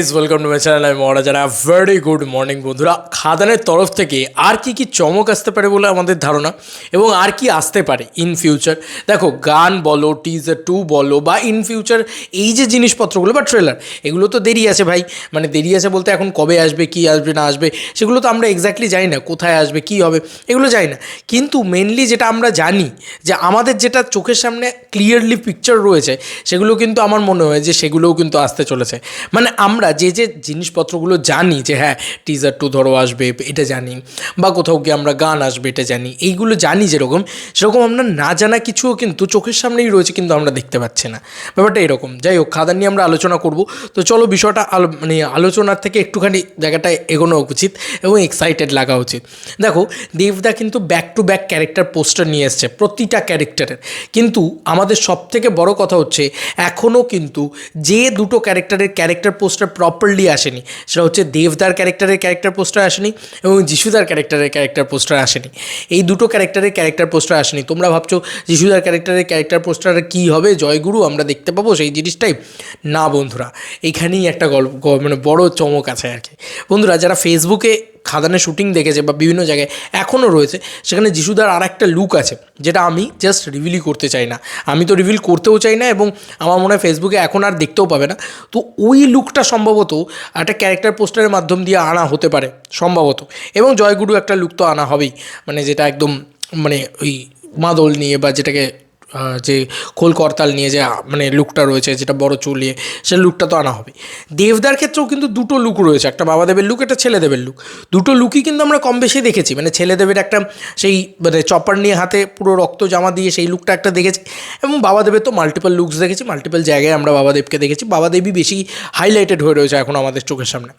Is welcome to my channel আমি মহারাজ জানা very good morning বন্ধুরা। খাদানের তরফ থেকে আর কি কি চমক আসতে পারে বলে আমাদের ধারণা এবং আর কি আসতে পারে ইন ফিউচার দেখো, গান বলো টিজার টু বলো বা ইন ফিউচার এই যে জিনিসপত্রগুলো বা ট্রেলার এগুলো তো দেরি আছে ভাই। মানে দেরি আছে বলতে এখন কবে আসবে, কি আসবে, না আসবে, সেগুলো তো আমরা এক্স্যাক্টলি জানি না, কোথায় আসবে, কি হবে, এগুলো জানি না। কিন্তু মেনলি যেটা আমরা জানি যে আমাদের যেটা চোখের সামনে ক্লিয়ারলি পিকচার রয়েছে, সেগুলো কিন্তু আমার মনে হয় যে সেগুলোও কিন্তু আসতে চলেছে। মানে আমরা যে যে জিনিসপত্রগুলো জানি যে হ্যাঁ টিজার টু ধরো আসবে, এটা জানি, বা কোথাও গিয়ে আমরা গান আসবে, এটা জানি, এইগুলো জানি যেরকম, সেরকম আমরা না জানা কিছুও কিন্তু চোখের সামনেই রয়েছে কিন্তু আমরা দেখতে পাচ্ছি না। ব্যাপারটা এরকম, যাই হোক, খাদান নিয়ে আমরা আলোচনা করব। তো চলো বিষয়টা মানে আলোচনার থেকে একটুখানি জায়গাটায় এগোনো উচিত এবং এক্সাইটেড লাগা উচিত। দেখো, দেবদা কিন্তু back to back character poster নিয়ে এসছে, প্রতিটা ক্যারেক্টারের কিন্তু আমাদের সব থেকে বড় কথা হচ্ছে এখনও কিন্তু যে দুটো ক্যারেক্টারের ক্যারেক্টার পোস্টার প্রপারলি আসেনি। সেটা হচ্ছে দেবদার ক্যারেক্টারের ক্যারেক্টার পোস্টার আসেনি এবং যিশুদার ক্যারেক্টারের ক্যারেক্টার পোস্টার আসেনি। এই দুটো ক্যারেক্টারের ক্যারেক্টার পোস্টার আসেনি। তোমরা ভাবছ যিশুদার ক্যারেক্টারের ক্যারেক্টার পোস্টার কী হবে? জয়গুরু, আমরা দেখতে পাবো সেই জিনিসটাই? না বন্ধুরা, এখানেই একটা গল্প মানে বড় চমক আছে আর কি। বন্ধুরা, যারা ফেসবুকে খাদানের শুটিং দেখেছে বা বিভিন্ন জায়গায় এখনও রয়েছে, সেখানে যিশুদার আর একটা লুক আছে, যেটা আমি জাস্ট রিভিলই করতে চাই না। আমি তো রিভিল করতেও চাই না এবং আমার মনে হয় ফেসবুকে এখন আর দেখতেও পাবে না। তো ওই লুকটা সম্ভবত একটা ক্যারেক্টার পোস্টারের মাধ্যম দিয়ে আনা হতে পারে, সম্ভবত। এবং জয়গুরু একটা লুক তো আনা হবেই মানে যেটা একদম মানে ওই মাদল নিয়ে বা যেটাকে যে খোল করতাল নিয়ে যে মানে লুকটা রয়েছে, যেটা বড় চুলিয়ে সে লুকটা তো আনা হবে দেবদার ক্ষেত্রেও কিন্তু দুটো লুক রয়েছে, একটা বাবাদেবের লুক, একটা ছেলেদেবের লুক। দুটো লুকই কিন্তু আমরা কম বেশি দেখেছি মানে ছেলেদেবের একটা সেই মানে চপার নিয়ে হাতে পুরো রক্ত জামা দিয়ে সেই লুকটা একটা দেখেছি, এবং বাবাদেবের তো মাল্টিপল লুকস দেখেছি মাল্টিপল জায়গায় আমরা বাবাদেবকে দেখেছি। বাবাদেবী বেশি হাইলাইটেড হয়ে রয়েছে এখন আমাদের চোখের সামনে।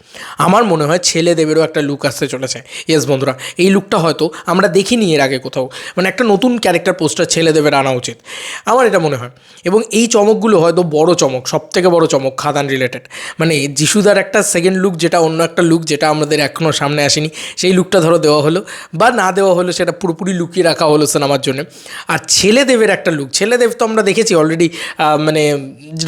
আমার মনে হয় ছেলেদেবেরও একটা লুক আসতে চলেছে। ইয়েস বন্ধুরা, এই লুকটা হয়তো আমরা দেখিনি এর আগে কোথাও। মানে একটা নতুন ক্যারেক্টার পোস্টার ছেলেদেবের আনা উচিত। আমার এটা মনে হয়। এবং এই চমকগুলো হয়তো বড় চমক সব থেকে বড় চমক খাদান রিলেটেড মানে যিশুদার একটা সেকেন্ড লুক যেটা অন্য একটা লুক যেটা আমাদের এখনও সামনে আসেনি, সেই লুকটা ধরো দেওয়া হলো বা না দেওয়া হলো সেটা পুরোপুরি লুকিয়ে রাখা হলো সিনেমার জন্য। আর ছেলেদেবের একটা লুক ছেলেদেব তো আমরা দেখেছি অলরেডি মানে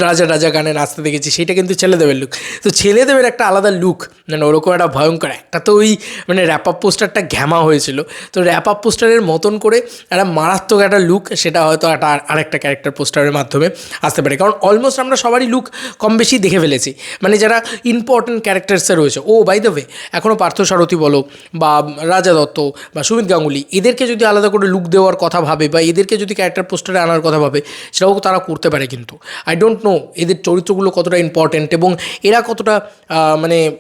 রাজা রাজা গানে নাচতে দেখেছি, সেটা কিন্তু ছেলেদেবের লুক তো ছেলেদেবের একটা আলাদা লুক মানে ওরকম একটা ভয়ঙ্কর, একটা তো ওই মানে র্যাপ আপ পোস্টারটা ঘ্যামা হয়েছিল। তো র্যাপ আপ পোস্টারের মতন করে একটা মারাত্মক একটা লুক সেটা হয়তো একটা আর- আরেকটা ক্যারেক্টার পোস্টারের মাধ্যমে আসতে পারে। কারণ অলমোস্ট আমরা সবারই লুক কম বেশি দেখে ফেলেছি। মানে যারা ইম্পর্টেন্ট ক্যারেক্টার্সে রয়েছে, ও বাই দ্য ওয়ে এখনও পার্থ সারথী বলো বা রাজা দত্ত বা সুমিত গাঙ্গুলি, এদেরকে যদি আলাদা করে লুক দেওয়ার কথা ভাবে বা এদেরকে যদি ক্যারেক্টার পোস্টারে আনার কথা ভাবে, সেটাও তারা করতে পারে কিন্তু। আই ডোন্ট নো এদের চরিত্রগুলো কতটা ইম্পর্টেন্ট এবং এরা কতটা মানে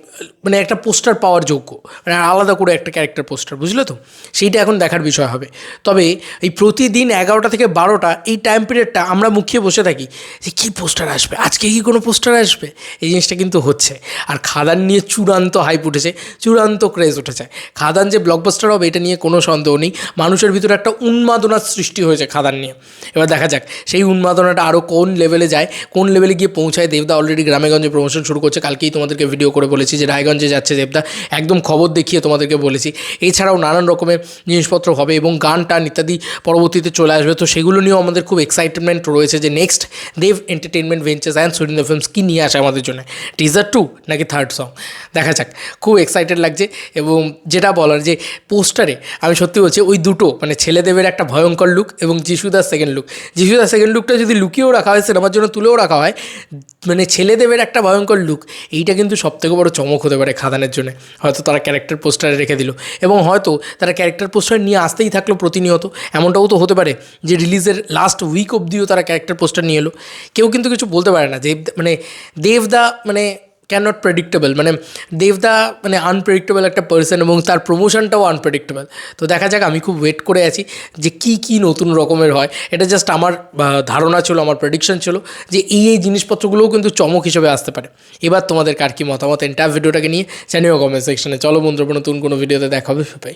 মানে একটা পোস্টার পাওয়ার যোগ্য। মানে আলাদা করে একটা ক্যারেক্টার পোস্টার বুঝলে তো? সেইটা এখন দেখার বিষয় হবে। তবে এই প্রতিদিন এগারোটা থেকে বারোটা এই টাইম পিরিয়ডটা আমরা মুখিয়ে বসে থাকি যে কী পোস্টার আসবে? আজকে কি কোনো পোস্টার আসবে? এই জিনিসটা কিন্তু হচ্ছে। আর খাদান নিয়ে চূড়ান্ত হাইপ উঠেছে, চূড়ান্ত ক্রেজ উঠেছে। খাদান যে ব্লকবাস্টার হবে, এটা নিয়ে কোনো সন্দেহ নেই। মানুষের ভিতরে একটা উন্মাদনার সৃষ্টি হয়েছে খাদান নিয়ে। এবার দেখা যাক, সেই উন্মাদনাটা আরও কোন লেভেলে যায়, কোন লেভেলে গিয়ে পৌঁছায়? দেবদা অলরেডি গ্রামেগঞ্জে প্রমোশন শুরু করছে। কালকেই তোমাদেরকে ভিডিও করে বলেছি যে রায়গঞ্জে যাচ্ছে দেবদা। একদম খবর দেখিয়ে তোমাদেরকে বলেছি। এছাড়াও নানান রকমের জিনিসপত্র হবে এবং গান টান ইত্যাদি পরবর্তীতে চলে আসবে। তো সেগুলো নিয়েও আমাদের খুব এক্সাইটমেন্ট রয়েছে যে next Dev entertainment ventures and Surinder films কী নিয়ে আসে আমাদের জন্য? টিজার টু নাকি থার্ড সং দেখা যাক। খুব এক্সাইটেড লাগছে এবং যেটা বলার যে পোস্টারে আমি সত্যি বলছি ওই দুটো মানে ছেলেদেবের একটা ভয়ঙ্কর লুক এবং যিশুদার সেকেন্ড লুক যিশুদার সেকেন্ড লুকটা যদি লুকিয়েও রাখা হয় সিনেমার জন্য তুলেও রাখা হয় মানে ছেলে দেবের একটা ভয়ঙ্কর লুক এইটা কিন্তু সবথেকে বড় চমক হতে পারে খাদানের জন্য। হয়তো তারা ক্যারেক্টার পোস্টারে রেখে দিল। এবং হয়তো তারা ক্যারেক্টার পোস্টার নিয়ে আসতেই থাকল প্রতিনিয়ত। এমনটাও তো হতে পারে যে রিলিজের লাস্ট উইক অবধিও তারা ক্যারেক্টার পোস্টার নিয়ে এলো। কেউ কিন্তু কিছু বলতে পারে না। দেব মানে দেবদা মানে ক্যান নট প্রেডিক্টেবল মানে দেবদা মানে আনপ্রেডিক্টেবল একটা পার্সন এবং তার প্রমোশনটাও আনপ্রেডিক্টেবল তো দেখা যাক, আমি খুব ওয়েট করে আছি যে কি কি নতুন রকমের হয়। এটা জাস্ট আমার ধারণা ছিল, আমার প্রেডিকশন ছিল যে এই এই জিনিসপত্রগুলোও কিন্তু চমক হিসেবে আসতে পারে। এবার তোমাদের কার কি মতামত? এন্টার ভিডিওটাকে নিয়ে জানিও কমেন্ট সেকশনে চলো বন্ধুরা, নতুন কোনো ভিডিওতে দেখাবে সবাই